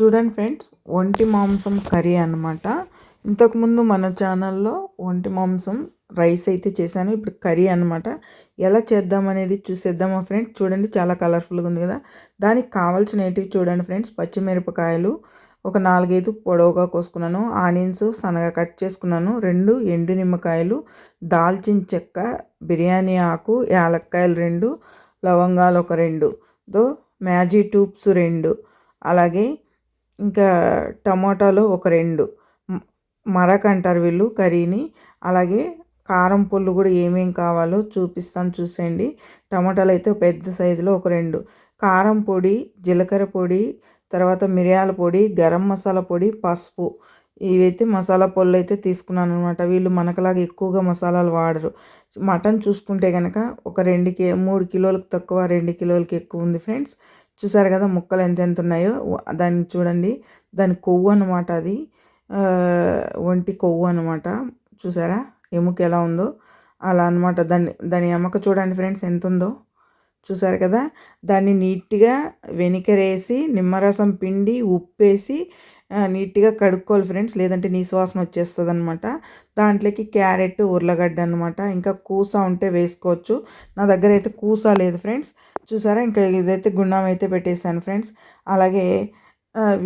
చూడండి ఫ్రెండ్స్ ఒంటి మాంసం కర్రీ అనమాట ఇంతకుముందు మన ఛానల్లో ఒంటి మాంసం రైస్ అయితే చేశాను. ఇప్పుడు కర్రీ అనమాట ఎలా చేద్దామనేది చూసేద్దామా ఫ్రెండ్స్? చూడండి చాలా కలర్ఫుల్గా ఉంది కదా. దానికి కావాల్సినవి చూడండి ఫ్రెండ్స్? పచ్చిమిరపకాయలు ఒక నాలుగైదు పొడవుగా కోసుకున్నాను. ఆనియన్స్ సన్నగా కట్ చేసుకున్నాను. రెండు ఎండు నిమ్మకాయలు దాల్చిన చెక్క బిర్యానీ ఆకు యాలక్కాయలు రెండు లవంగాలు ఒక రెండు దో మ్యాజీ ట్యూబ్స్ రెండు అలాగే ఇంకా టమాటాలు ఒక రెండు. మరక అంటారు వీళ్ళు కర్రీని. అలాగే కారం పుల్లు కూడా ఏమేం కావాలో చూపిస్తాను చూసేయండి. టమాటాలు అయితే పెద్ద సైజులో ఒక రెండు. కారం పొడి జీలకర్ర పొడి తర్వాత మిరియాల పొడి గరం మసాలా పొడి పసుపు. ఇవైతే మసాలా పొళ్ళు అయితే తీసుకున్నాను అనమాట వీళ్ళు మనకలాగా ఎక్కువగా మసాలాలు వాడరు. మటన్ చూసుకుంటే కనుక ఒక రెండు కే మూడు కిలోలకు తక్కువ రెండు కిలోలకి ఎక్కువ ఉంది ఫ్రెండ్స్. చూసారు కదా ముక్కలు ఎంత ఎంత ఉన్నాయో? దాన్ని చూడండి. దాని కొవ్వు అనమాట అది. ఒంటి కొవ్వు అనమాట చూసారా? ఎముక ఎలా ఉందో? అలా అనమాట దాన్ని దాని ఎముక చూడండి ఫ్రెండ్స్ ఎంత ఉందో. చూసారు కదా? దాన్ని నీట్గా వెనికరేసి నిమ్మరసం పిండి ఉప్పేసి నీట్గా కడుక్కోవాలి ఫ్రెండ్స్. లేదంటే నీసువాసన వాసన వచ్చేస్తుంది అనమాట దాంట్లోకి క్యారెట్ ఉర్లగడ్డ అనమాట ఇంకా కూస ఉంటే వేసుకోవచ్చు. నా దగ్గర అయితే కూస లేదు ఫ్రెండ్స్. చూసారా? ఇంకా ఇదైతే గుండం అయితే పెట్టేశాను ఫ్రెండ్స్. అలాగే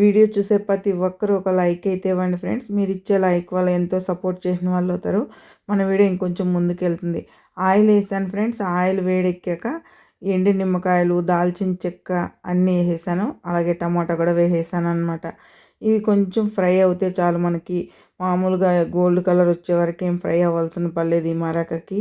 వీడియో చూసే ప్రతి ఒక్కరు ఒక లైక్ అయితే ఇవ్వండి ఫ్రెండ్స్. మీరు ఇచ్చే లైక్ వల్ల ఎంతో సపోర్ట్ చేసిన వాళ్ళు అవుతారు. మన వీడియో ఇంకొంచెం ముందుకెళ్తుంది. ఆయిల్ వేసాను ఫ్రెండ్స్. ఆయిల్ వేడెక్కాక ఎండి నిమ్మకాయలు దాల్చిన చెక్క అన్నీ వేసేసాను. అలాగే టమాటా కూడా వేసేసాను అనమాట ఇవి కొంచెం ఫ్రై అవుతే చాలు మనకి. మామూలుగా గోల్డ్ కలర్ వచ్చే వరకు ఏం ఫ్రై అవ్వాల్సిన పర్లేదు ఈ మరకకి.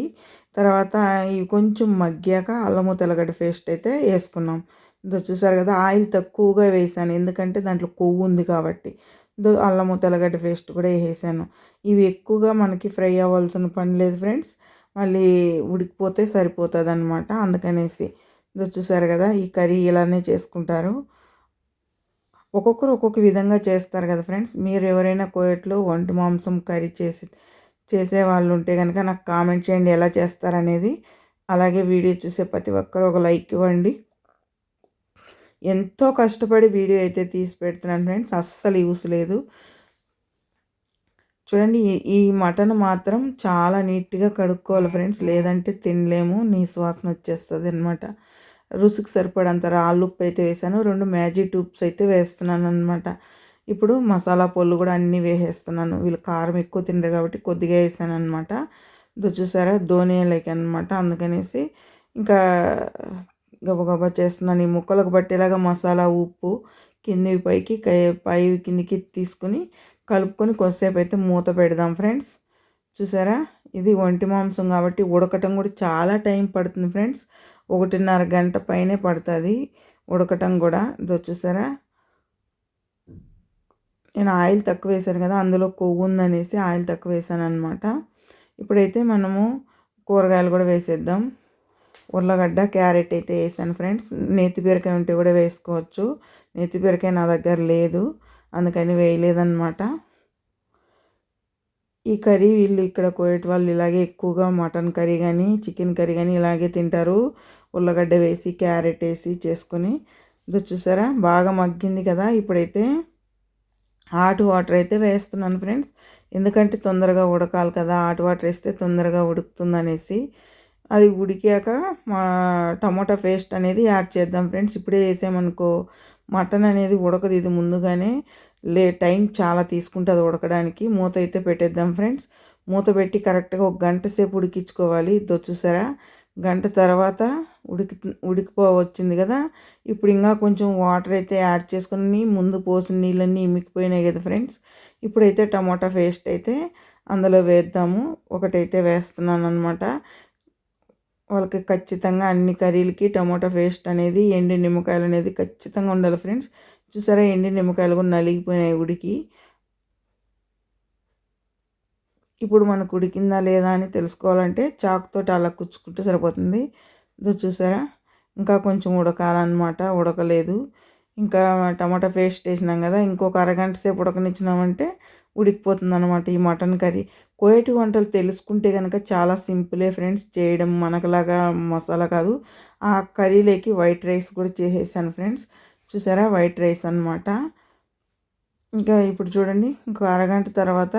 తర్వాత ఇవి కొంచెం మగ్గాక అల్లము తెల్లగడ్డ పేస్ట్ అయితే వేసుకున్నాం. ఇదో చూసారు కదా ఆయిల్ తక్కువగా వేసాను. ఎందుకంటే దాంట్లో కొవ్వు ఉంది కాబట్టి. ఇదో అల్లము తెల్లగడ్డ పేస్ట్ కూడా వేసాను ఇవి ఎక్కువగా మనకి ఫ్రై అవ్వాల్సిన పని లేదు ఫ్రెండ్స్. మళ్ళీ ఉడికిపోతే సరిపోతుంది అనమాట అందుకనేసి. ఇదో చూసారు కదా ఈ కర్రీ ఇలానే చేసుకుంటారు. ఒక్కొక్కరు ఒక్కొక్క విధంగా చేస్తారు కదా ఫ్రెండ్స్. మీరు ఎవరైనా కోయట్లో వంటి మాంసం కర్రీ చేసి చేసే వాళ్ళు ఉంటే కనుక నాకు కామెంట్ చేయండి ఎలా చేస్తారనేది. అలాగే వీడియో చూసే ప్రతి ఒక్కరు ఒక లైక్ ఇవ్వండి. ఎంతో కష్టపడి వీడియో అయితే తీసి పెడుతున్నాను ఫ్రెండ్స్ అస్సలు యూస్ లేదు. చూడండి ఈ మటన్ మాత్రం చాలా నీట్గా కడుక్కోవాలి ఫ్రెండ్స్ లేదంటే తినలేము నీ సువాసన వచ్చేస్తుంది అనమాట రుసుకు సరిపడంత రాళ్ళు ఉప్పు అయితే వేసాను రెండు మ్యాజిక్ ట్యూబ్స్ అయితే వేస్తున్నాను అనమాట ఇప్పుడు మసాలా పొల్లు కూడా అన్నీ వేసేస్తున్నాను. వీళ్ళు కారం ఎక్కువ తిండ్రు కాబట్టి కొద్దిగా వేసాను అనమాట చూసారా? ధోనియాలకి అనమాట అందుకనేసి ఇంకా గబగబా చేస్తున్నాను. ఈ ముక్కలకు పట్టేలాగా మసాలా ఉప్పు కింది పైకి పై కిందికి తీసుకుని కలుపుకొని కొద్దిసేపు అయితే మూత పెడదాం ఫ్రెండ్స్. చూసారా? ఇది ఒంటి మాంసం కాబట్టి ఉడకటం కూడా చాలా టైం పడుతుంది ఫ్రెండ్స్. ఒకటిన్నర గంట పైనే పడుతుంది ఉడకటం కూడా. ఇది చూసారా? నేను ఆయిల్ తక్కువ వేసాను కదా అందులో కొవ్వు ఉందనేసి ఆయిల్ తక్కువ వేసాను అనమాట ఇప్పుడైతే మనము కూరగాయలు కూడా వేసేద్దాం. ఉర్లగడ్డ క్యారెట్ అయితే వేసాను ఫ్రెండ్స్. నేతి బీరకాయ ఉంటే కూడా వేసుకోవచ్చు. నేతి బీరకాయ నా దగ్గర లేదు అందుకని వేయలేదన్నమాట. ఈ కర్రీ వీళ్ళు ఇక్కడ కోయట వాళ్ళు ఇలాగే ఎక్కువగా మటన్ కర్రీ కానీ చికెన్ కర్రీ కానీ ఇలాగే తింటారు. ఉల్లగడ్డ వేసి క్యారెట్ వేసి చేసుకొని. చూసారా? బాగా మగ్గింది కదా ఇప్పుడైతే. హాట్ వాటర్ అయితే వేస్తున్నాను ఫ్రెండ్స్. ఎందుకంటే తొందరగా ఉడకాలి కదా హాట్ వాటర్ వేస్తే తొందరగా ఉడుకుతుంది అనేసి అది ఉడికాక మా టమోటా పేస్ట్ అనేది యాడ్ చేద్దాం ఫ్రెండ్స్. ఇప్పుడే వేసామనుకో మటన్ అనేది ఉడకదు ఇది ముందుగానే లే టైం చాలా తీసుకుంటుంది ఉడకడానికి. మూత అయితే పెట్టేద్దాం ఫ్రెండ్స్. మూత పెట్టి కరెక్ట్గా ఒక గంట సేపు ఉడికించుకోవాలి. చూసారా గంట తర్వాత ఉడికి ఉడికిపో వచ్చింది కదా. ఇప్పుడు ఇంకా కొంచెం వాటర్ అయితే యాడ్ చేసుకుని ముందు పోసిన నీళ్ళన్నీ ఇమికిపోయినాయి కదా ఫ్రెండ్స్. ఇప్పుడైతే టమాటా పేస్ట్ అయితే అందులో వేద్దాము. ఒకటైతే వేస్తున్నాను అనమాట వాళ్ళకి ఖచ్చితంగా అన్ని కర్రీలకి టమాటా పేస్ట్ అనేది ఎండి నిమ్మకాయలు అనేది ఖచ్చితంగా ఉండాలి ఫ్రెండ్స్. చూసారా ఎండి నిమ్మకాయలు కూడా నలిగిపోయినాయి ఉడికి. ఇప్పుడు మనకు ఉడికిందా లేదా అని తెలుసుకోవాలంటే చాకుతో అలా కుచ్చుకుంటే సరిపోతుంది. ఇది చూసారా? ఇంకా కొంచెం ఉడకాలన్నమాట. ఉడకలేదు. ఇంకా టమాటా పేస్ట్ వేసినాం కదా ఇంకొక అరగంట సేపు ఉడకనిచ్చినామంటే ఉడికిపోతుంది అనమాట ఈ మటన్ కర్రీ. కోయటి వంటలు తెలుసుకుంటే కనుక చాలా సింపులే ఫ్రెండ్స్ చేయడం మనకులాగా మసాలా కాదు. ఆ కర్రీలోకి వైట్ రైస్ కూడా చేసేసాను ఫ్రెండ్స్. చూసారా? వైట్ రైస్ అనమాట ఇంకా ఇప్పుడు చూడండి ఇంకో అరగంట తర్వాత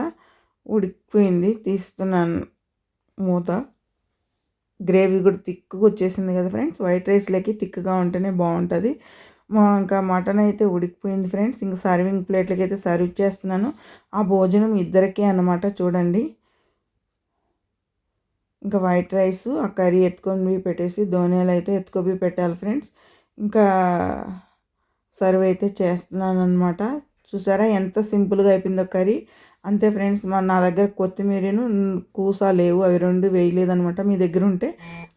ఉడికిపోయింది. తీస్తున్నాను మూత. గ్రేవీ కూడా తిక్కుగా వచ్చేసింది కదా ఫ్రెండ్స్. వైట్ రైస్లోకి తిక్కుగా ఉంటేనే బాగుంటుంది. ఇంకా మటన్ అయితే ఉడికిపోయింది ఫ్రెండ్స్. ఇంకా సర్వింగ్ ప్లేట్లకి అయితే సర్వ్ చేస్తున్నాను. ఆ భోజనం ఇద్దరికే అనమాట చూడండి. ఇంకా వైట్ రైస్ ఆ కర్రీ ఎత్తుకొని పెట్టేసి ధోనియాలు అయితే ఎత్తుకొని పెట్టాలి ఫ్రెండ్స్. ఇంకా సర్వ్ అయితే చేస్తున్నాను అనమాట చూసారా ఎంత సింపుల్గా అయిపోయిందో కర్రీ. అంతే ఫ్రెండ్స్ మా నా దగ్గర కొత్తిమీరను కూస లేవు అవి రెండు వేయలేదనమాట మీ దగ్గర ఉంటే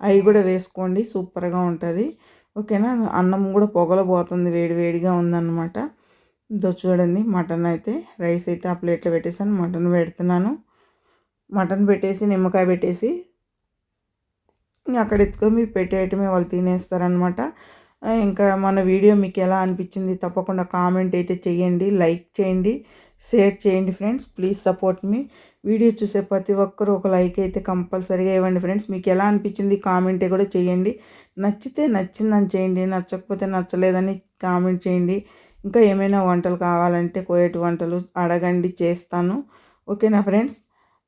అవి కూడా వేసుకోండి సూపర్గా ఉంటుంది. ఓకేనా? అన్నం కూడా పొగలబోతుంది వేడి వేడిగా ఉందన్నమాట. ఇదో చూడండి మటన్ అయితే రైస్ అయితే ఆ ప్లేట్లో పెట్టేసాను మటన్ పెడుతున్నాను. మటన్ పెట్టేసి నిమ్మకాయ పెట్టేసి అక్కడ ఎత్తుకొని మీరు పెట్టేయటమే వాళ్ళు తినేస్తారనమాట ఇంకా మన వీడియో మీకు ఎలా అనిపించింది తప్పకుండా కామెంట్ అయితే చేయండి లైక్ చేయండి. షేర్ చేయండి friends. Please support me. Video చూసే ప్రతి ఒక్కరు ఒక లైక్ అయితే కంపల్సరీగా ఇవ్వండి ఫ్రెండ్స్. మీకు ఎలా అనిపించింది కామెంట్ కూడా చేయండి. నచ్చితే నచ్చిందని చేయండి. నచ్చకపోతే నచ్చలేదని కామెంట్ చేయండి. ఇంకా ఏమైనా వంటలు కావాలంటే కోయటి వంటలు అడగండి చేస్తాను. ఓకేనా friends?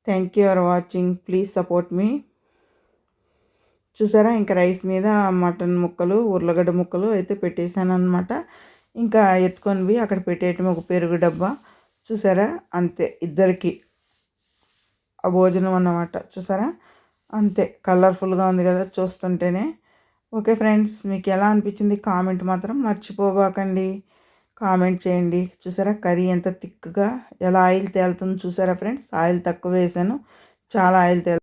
Thank you for watching. Please support me. చూసారా? ఇంకా రైస్ మీద మటన్ ముక్కలు ఉర్లగడ్డ ముక్కలు అయితే పెట్టేశాను అనమాట ఇంకా ఎత్తుకొని అక్కడ పెట్టేయటం ఒక పెరుగు డబ్బా. చూసారా? అంతే ఇద్దరికి ఆ భోజనం అన్నమాట. చూసారా? అంతే కలర్ఫుల్గా ఉంది కదా చూస్తుంటేనే. ఓకే ఫ్రెండ్స్ మీకు ఎలా అనిపించింది కామెంట్ మాత్రం మర్చిపోబాకండి. కామెంట్ చేయండి. చూసారా? కర్రీ ఎంత థిక్గా ఎలా ఆయిల్ తేలుతుందో చూసారా ఫ్రెండ్స్? ఆయిల్ తక్కువ వేసాను. చాలా ఆయిల్ తేలు